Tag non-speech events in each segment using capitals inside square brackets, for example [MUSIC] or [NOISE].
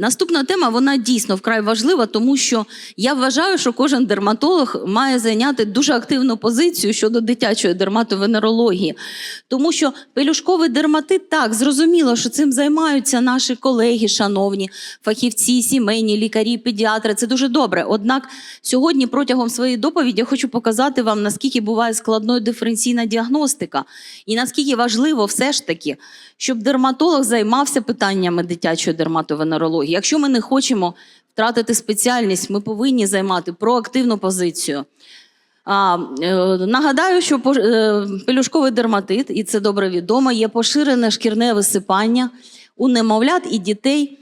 Наступна тема вона дійсно вкрай важлива, тому що я вважаю, що кожен дерматолог має зайняти дуже активну позицію щодо дитячої дерматовенерології. Тому що пелюшковий дерматит, так, зрозуміло, що цим займаються наші колеги, шановні фахівці, сімейні лікарі, педіатри. Це дуже добре. Однак сьогодні протягом своєї доповіді я хочу показати вам, наскільки буває складною диференційна діагностика, і наскільки важливо все ж таки, щоб дерматолог займався питаннями дитячої дерматовенерології. Якщо ми не хочемо втратити спеціальність, ми повинні займати проактивну позицію. А, е, нагадаю, що пож- е, пелюшковий дерматит, і це добре відомо, є поширене шкірне висипання у немовлят і дітей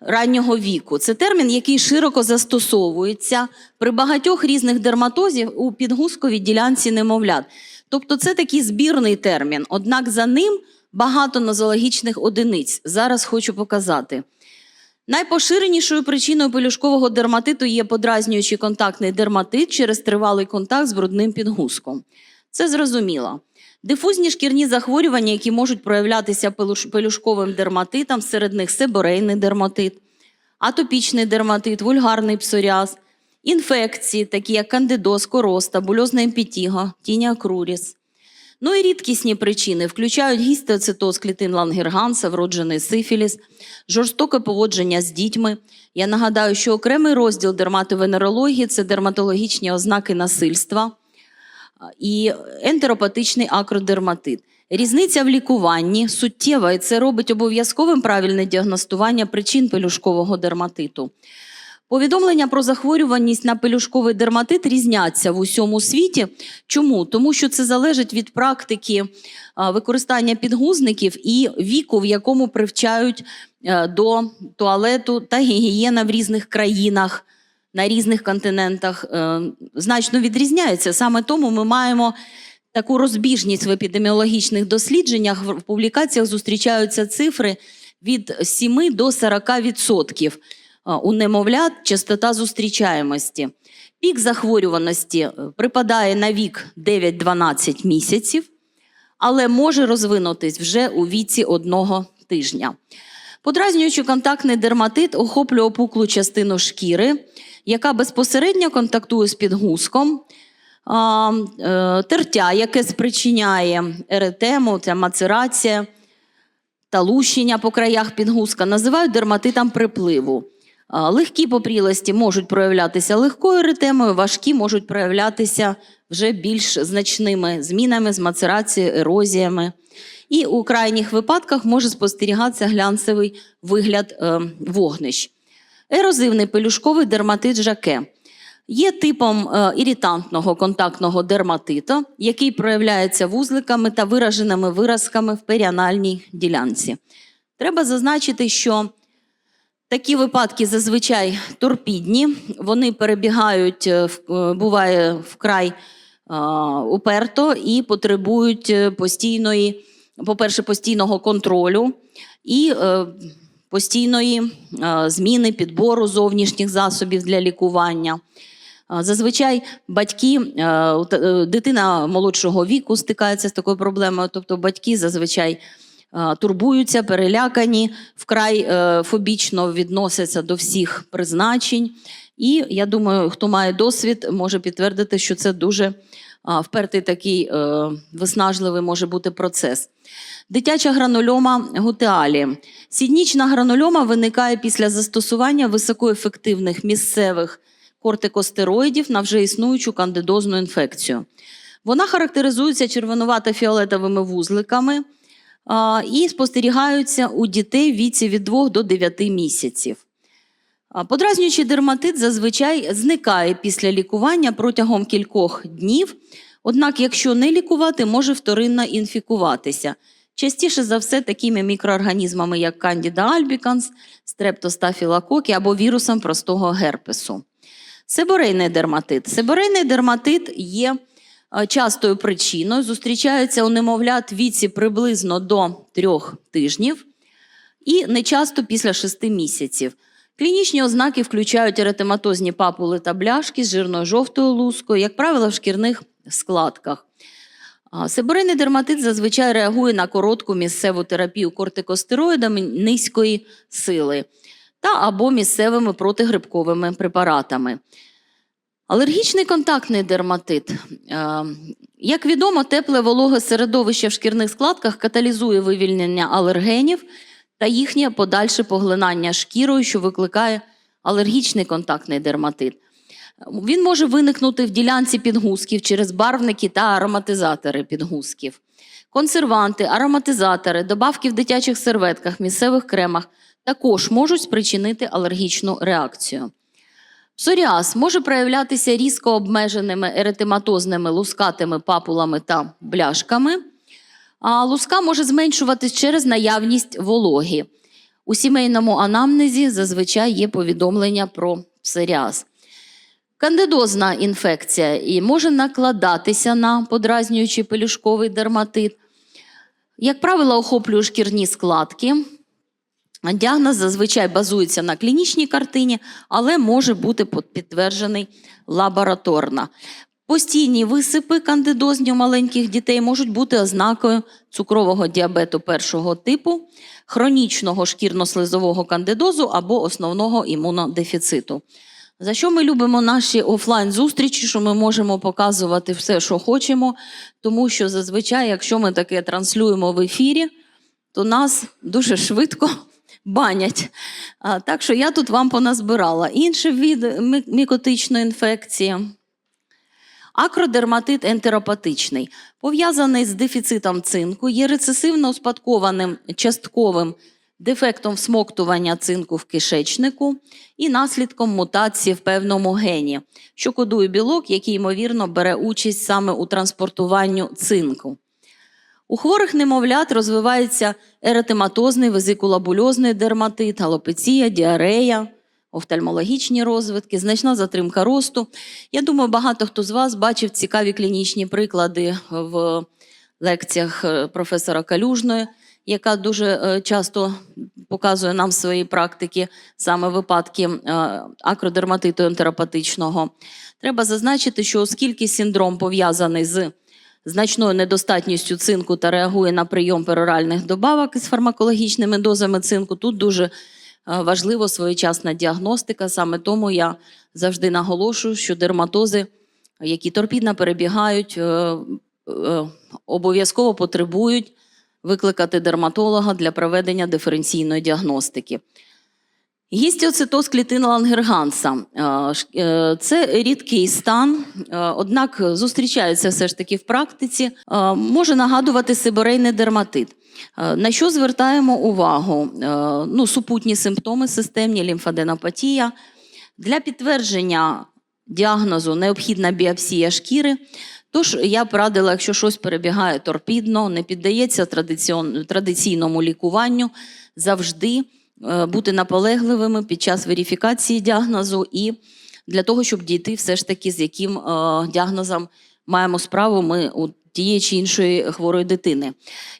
раннього віку. Це термін, який широко застосовується при багатьох різних дерматозів у підгузковій ділянці немовлят. Тобто це такий збірний термін, однак за ним багато нозологічних одиниць. Зараз хочу показати. Найпоширенішою причиною пелюшкового дерматиту є подразнюючий контактний дерматит через тривалий контакт з брудним підгузком. Це зрозуміло. Дифузні шкірні захворювання, які можуть проявлятися пелюшковим дерматитом, серед них себорейний дерматит, атопічний дерматит, вульгарний псоріаз, інфекції, такі як кандидоз, короста, бульозна емпітіга, тіня круріс. Ну і рідкісні причини включають гістеоцитоз клітин Лангерганса, вроджений сифіліс, жорстоке поводження з дітьми. Я нагадаю, що окремий розділ дерматовенерології це дерматологічні ознаки насильства і ентеропатичний акродерматит. Різниця в лікуванні суттєва, і це робить обов'язковим правильне діагностування причин пелюшкового дерматиту. Повідомлення про захворюваність на пелюшковий дерматит різняться в усьому світі. Чому? Тому що це залежить від практики використання підгузників і віку, в якому привчають е, до туалету та гігієна в різних країнах, на різних континентах е, значно відрізняється. Саме тому ми маємо таку розбіжність в епідеміологічних дослідженнях. В публікаціях зустрічаються цифри від 7 до 40 відсотків у немовлят частота зустрічаємості. Пік захворюваності е, припадає на вік 9-12 місяців, але може розвинутись вже у віці одного тижня. Подразнюючи контактний дерматит охоплює опуклу частину шкіри, яка безпосередньо контактує з підгузком, е, тертя, яке спричиняє еретему, це мацерація та лущення по краях підгузка, називають дерматитом припливу. Легкі попрілості можуть проявлятися легкою еретемою, важкі можуть проявлятися вже більш значними змінами з мацерацією, ерозіями. І у крайніх випадках може спостерігатися глянцевий вигляд е, вогнищ. Ерозивний пелюшковий дерматит жаке є типом е, іритантного контактного дерматиту, який проявляється вузликами та вираженими виразками в періанальній ділянці. Треба зазначити, що такі випадки зазвичай торпідні, вони перебігають, е, е, буває вкрай е, уперто і потребують постійної, по-перше, постійного контролю і постійної зміни підбору зовнішніх засобів для лікування. Зазвичай батьки, дитина молодшого віку стикається з такою проблемою, тобто батьки зазвичай турбуються, перелякані, вкрай е, фобічно відносяться до всіх призначень. І я думаю, хто має досвід, може підтвердити, що це дуже впертий такий е, виснажливий може бути процес. Дитяча гранульома гутеалі. Сіднічна гранульома виникає після застосування високоефективних місцевих кортикостероїдів на вже існуючу кандидозну інфекцію. Вона характеризується червонувато-фіолетовими вузликами і спостерігаються у дітей в віці від 2 до 9 місяців. Подразнюючий дерматит зазвичай зникає після лікування протягом кількох днів, однак, якщо не лікувати, може вторинно інфікуватися. Частіше за все такими мікроорганізмами, як Candida albicans, стрептостафілококи або вірусом простого герпесу. Себорейний дерматит. Себорейний дерматит є частою причиною, зустрічається у немовлят віці приблизно до трьох тижнів і не часто після шести місяців. Клінічні ознаки включають еретематозні папули та бляшки з жирною жовтою лускою, як правило, в шкірних складках. А, Себорейний дерматит зазвичай реагує на коротку місцеву терапію кортикостероїдами низької сили. та або місцевими протигрибковими препаратами. Алергічний контактний дерматит. Е, Як відомо, тепле вологе середовище в шкірних складках каталізує вивільнення алергенів та їхнє подальше поглинання шкірою, що викликає алергічний контактний дерматит. Він може виникнути в ділянці підгузків через барвники та ароматизатори підгузків. Консерванти, ароматизатори, добавки в дитячих серветках, місцевих кремах також можуть спричинити алергічну реакцію. Псоріаз може проявлятися різко обмеженими еретематозними лускатими папулами та бляшками. А луска може зменшуватись через наявність вологі. У сімейному анамнезі зазвичай є повідомлення про псоріаз. Кандидозна інфекція і може накладатися на подразнюючий пелюшковий дерматит. Як правило, охоплює шкірні складки. Діагноз зазвичай базується на клінічній картині, але може бути підтверджений лабораторно. Постійні висипи кандидозні у маленьких дітей можуть бути ознакою цукрового діабету першого типу, хронічного шкірно-слизового кандидозу або основного імунодефіциту. За що ми любимо наші офлайн-зустрічі, що ми можемо показувати все, що хочемо, тому що зазвичай, якщо ми таке транслюємо в ефірі, то нас дуже швидко банять. А, так що я тут вам поназбирала. Інший від мікотичної інфекції. Акродерматит ентеропатичний, пов'язаний з дефіцитом цинку, є рецесивно успадкованим частковим дефектом всмоктування цинку в кишечнику і наслідком мутації в певному гені, що кодує білок, який, ймовірно, бере участь саме у транспортуванню цинку. У хворих немовлят розвивається еретематозний везикулобульозний дерматит, галопеція, діарея, офтальмологічні розвитки, значна затримка росту. Я думаю, багато хто з вас бачив цікаві клінічні приклади в лекціях е, професора Калюжної, яка дуже е, часто показує нам в своїй практиці саме випадки е, акродерматиту ентеропатичного. Треба зазначити, що оскільки синдром пов'язаний з значною недостатністю цинку та реагує на прийом пероральних добавок із фармакологічними дозами цинку, тут дуже е, важливо своєчасна діагностика. Саме тому я завжди наголошую, що дерматози, які торпідно перебігають, е, е, обов'язково потребують викликати дерматолога для проведення диференційної діагностики. Гістіоцитоз клітин Лангерганса. Е, е, Це рідкий стан, е, однак зустрічається все ж таки в практиці. Може нагадувати сиборейний дерматит. На що звертаємо увагу? Ну, супутні симптоми системні, лімфаденопатія. Для підтвердження діагнозу необхідна біопсія шкіри. Тож я б радила, якщо щось перебігає торпідно, не піддається традиційному лікуванню, завжди бути наполегливими під час верифікації діагнозу і для того, щоб дійти все ж таки, з яким е, діагнозом маємо справу ми у тієї чи іншої хворої дитини.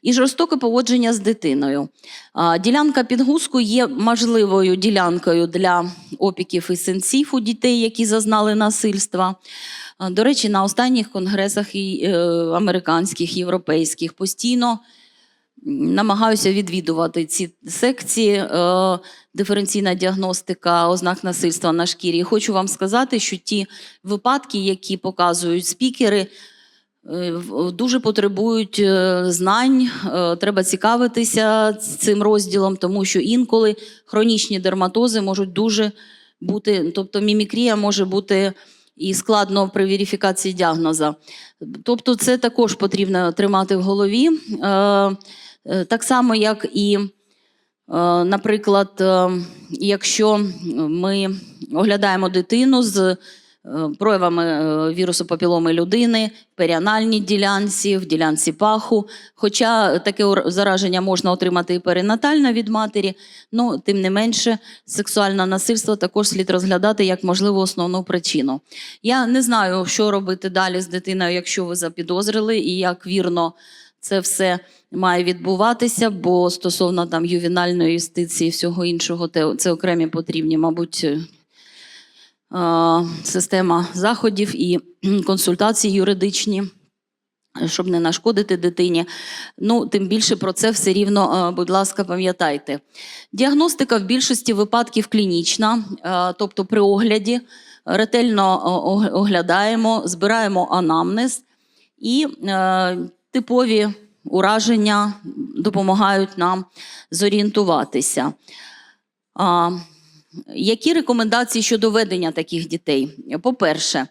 І жорстоке поводження з дитиною. А, Ділянка підгузку є можливою ділянкою для опіків і синців у дітей, які зазнали насильства. До речі, на останніх конгресах і, е, американських, європейських постійно намагаюся відвідувати ці секції, е, диференційна діагностика ознак насильства на шкірі. Хочу вам сказати, що ті випадки, які показують спікери, е, дуже потребують е, знань. е, Треба цікавитися цим розділом, тому що інколи хронічні дерматози можуть дуже бути, тобто мімікрія може бути і складно при верифікації діагноза. Тобто, це також потрібно тримати в голові. Е, Так само, як і, е, наприклад, е, якщо ми оглядаємо дитину з проявами вірусу папіломи людини, в періанальній ділянці, в ділянці паху. Хоча таке зараження можна отримати і перинатально від матері, ну тим не менше, сексуальне насильство також слід розглядати як можливу основну причину. Я не знаю, що робити далі з дитиною, якщо ви запідозрили, і як вірно це все має відбуватися, бо стосовно там ювенальної юстиції і всього іншого, це окремі потрібні, мабуть. е, Система заходів і [CLEARS THROAT] кхм, консультацій юридичні. щоб не нашкодити дитині. Ну, тим більше про це все рівно, е, будь ласка, пам'ятайте. Діагностика в більшості випадків клінічна, е, тобто при огляді ретельно оглядаємо, збираємо анамнез і типові ураження допомагають нам зорієнтуватися. А, які рекомендації щодо ведення таких дітей? По-перше,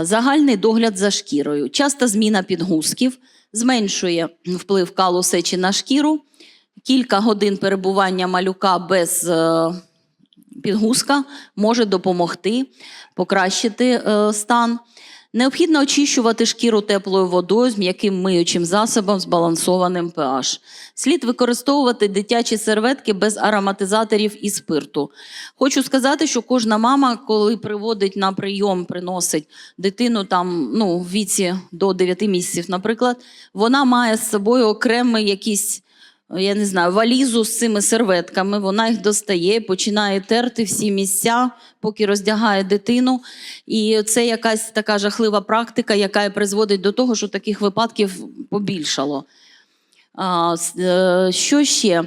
загальний догляд за шкірою. Часта зміна підгузків зменшує вплив калу сечі на шкіру. Кілька годин перебування малюка без е, підгузка може допомогти покращити е, стан. Необхідно очищувати шкіру теплою водою з м'яким миючим засобом збалансованим pH. Слід використовувати дитячі серветки без ароматизаторів і спирту. Хочу сказати, що кожна мама, коли приводить на прийом, приносить дитину там ну, в віці до 9 місяців, наприклад, вона має з собою окремий якийсь я не знаю, валізу з цими серветками. Вона їх достає, починає терти всі місця, поки роздягає дитину. І це якась така жахлива практика, яка призводить до того, що таких випадків побільшало. Е, що ще?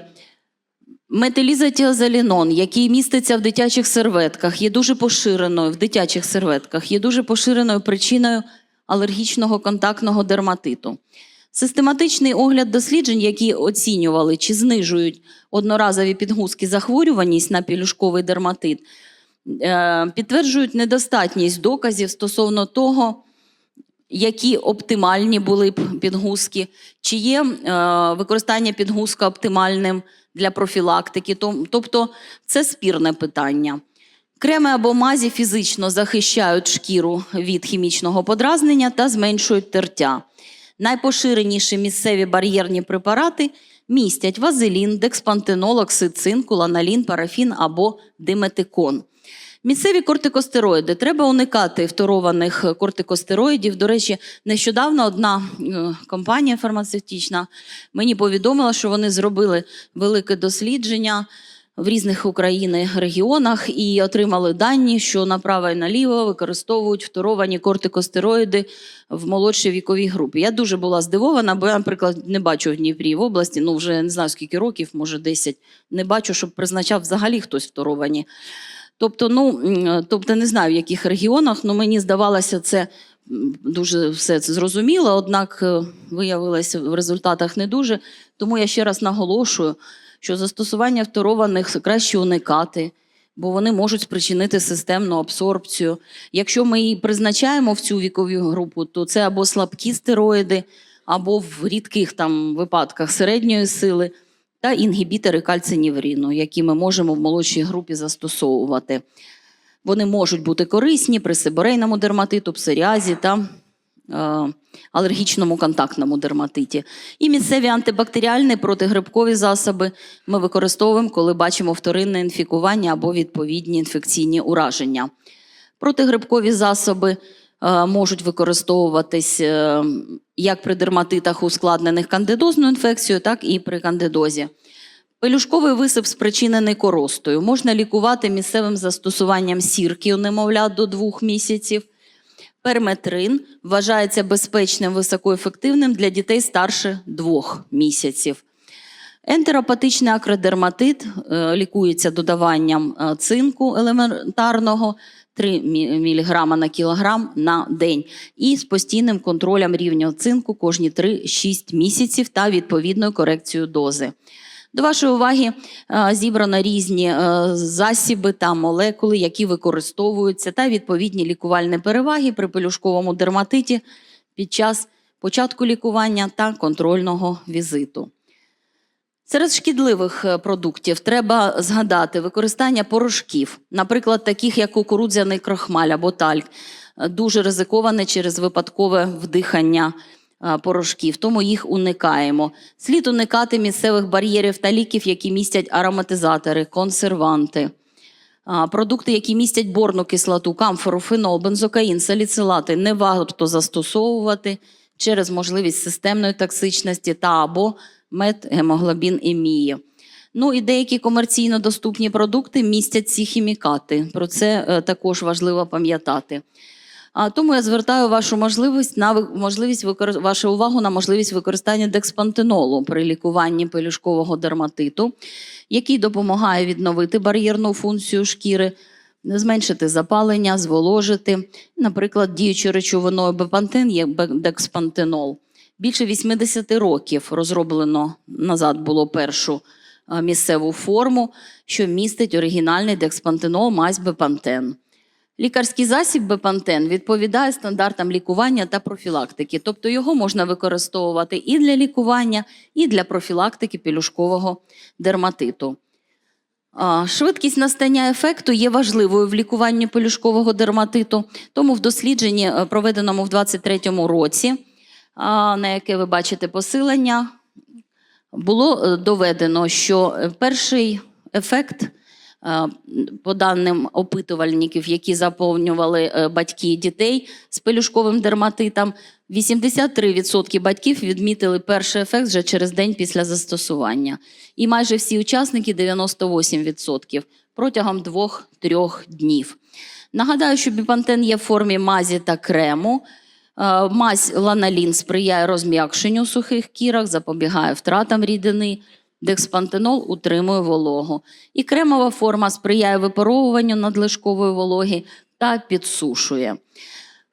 Метилізатіазолінон, який міститься в дитячих серветках, є дуже поширеною в дитячих серветках, є дуже поширеною причиною алергічного контактного дерматиту. Систематичний огляд досліджень, які оцінювали чи знижують одноразові підгузки захворюваність на пілюшковий дерматит, е, підтверджують недостатність доказів стосовно того, які оптимальні були б підгузки, чи є е, використання підгузка оптимальним для профілактики. Тобто це спірне питання. Креми або мазі фізично захищають шкіру від хімічного подразнення та зменшують тертя. Найпоширеніші місцеві бар'єрні препарати містять вазелін, декспантенол, оксицин, куланалін, парафін або диметикон. Місцеві кортикостероїди. Треба уникати фторованих кортикостероїдів. До речі, нещодавно одна е, компанія фармацевтична мені повідомила, що вони зробили велике дослідження в різних України регіонах і отримали дані, що направо і наліво використовують фторовані кортикостероїди в молодшій віковій групі. Я дуже була здивована, бо я, наприклад, не бачу в Дніпрі в області, ну вже не знаю скільки років, може 10, не бачу, щоб призначав взагалі хтось фторовані. Тобто, ну, тобто не знаю, в яких регіонах, але мені здавалося, це дуже все це зрозуміло, однак е, виявилося в результатах не дуже. Тому я ще раз наголошую, що застосування фторованих краще уникати, бо вони можуть спричинити системну абсорбцію. Якщо ми її призначаємо в цю вікову групу, то це або слабкі стероїди, або в рідких там випадках середньої сили та інгібітори кальцинівріну, які ми можемо в молодшій групі застосовувати. Вони можуть бути корисні при сиборейному дерматиту, псоріазі та алергічному контактному дерматиті. І місцеві антибактеріальні протигрибкові засоби ми використовуємо, коли бачимо вторинне інфікування або відповідні інфекційні ураження. Протигрибкові засоби е, можуть використовуватись е, як при дерматитах, ускладнених кандидозною інфекцією, так і при кандидозі. Пелюшковий висип спричинений коростою. Можна лікувати місцевим застосуванням сірки у немовлят до двох місяців. Перметрин вважається безпечним високоефективним для дітей старше двох місяців. Ентеропатичний акродерматит е, лікується додаванням е, цинку елементарного 3 мг на кілограм на день і з постійним контролем рівня цинку кожні 3-6 місяців та відповідною корекцією дози. До вашої уваги е, зібрано різні е, засіби та молекули, які використовуються, та відповідні лікувальні переваги при пелюшковому дерматиті під час початку лікування та контрольного візиту. Серед шкідливих е, продуктів треба згадати використання порошків, наприклад, таких як кукурудзяний крохмаль або тальк, дуже ризиковане через випадкове вдихання порошків, тому їх уникаємо. Слід уникати місцевих бар'єрів та ліків, які містять ароматизатори, консерванти. Продукти, які містять борну кислоту, камфору, фенол, бензокаїн, саліцилати, не варто застосовувати через можливість системної токсичності та або метгемоглобін емії. Ну і деякі комерційно доступні продукти містять ці хімікати. Про це е, також важливо пам'ятати. А тому я звертаю вашу можливість на можливість викор... вашу увагу на можливість використання декспантенолу при лікуванні пелюшкового дерматиту, який допомагає відновити бар'єрну функцію шкіри, зменшити запалення, зволожити. Наприклад, діючою речовиною бепантен бе- декспантенол. Більше 80 років розроблено назад було першу е, місцеву форму, що містить оригінальний декспантенол мазь бепантен. Лікарський засіб бепантен відповідає стандартам лікування та профілактики, тобто його можна використовувати і для лікування, і для профілактики пелюшкового дерматиту. Швидкість настання ефекту є важливою в лікуванні пелюшкового дерматиту, тому в дослідженні, е, проведеному в 2023 році, на яке ви бачите посилення, було е, доведено, що е, перший ефект, по даним опитувальників, які заповнювали е, батьки дітей з пелюшковим дерматитом, 83% батьків відмітили перший ефект вже через день після застосування. І майже всі учасники 98% протягом 2-3 днів. Нагадаю, що біпантен є в формі мазі та крему. Е, Мазь ланалін сприяє розм'якшенню сухих кірок, запобігає втратам рідини. Декспантенол утримує вологу. І кремова форма сприяє випаровуванню надлишкової вологи та підсушує.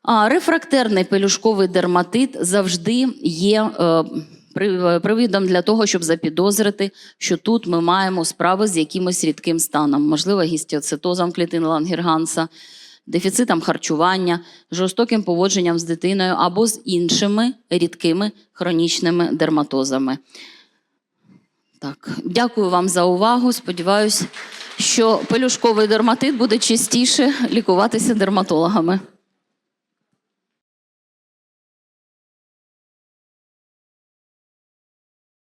А рефрактерний пелюшковий дерматит завжди є е, привідом для того, щоб запідозрити, що тут ми маємо справи з якимось рідким станом, можливо, гістіоцитозом клітин Лангерганса, дефіцитом харчування, жорстоким поводженням з дитиною або з іншими рідкими хронічними дерматозами. Так, дякую вам за увагу. Сподіваюсь, що пелюшковий дерматит буде частіше лікуватися дерматологами.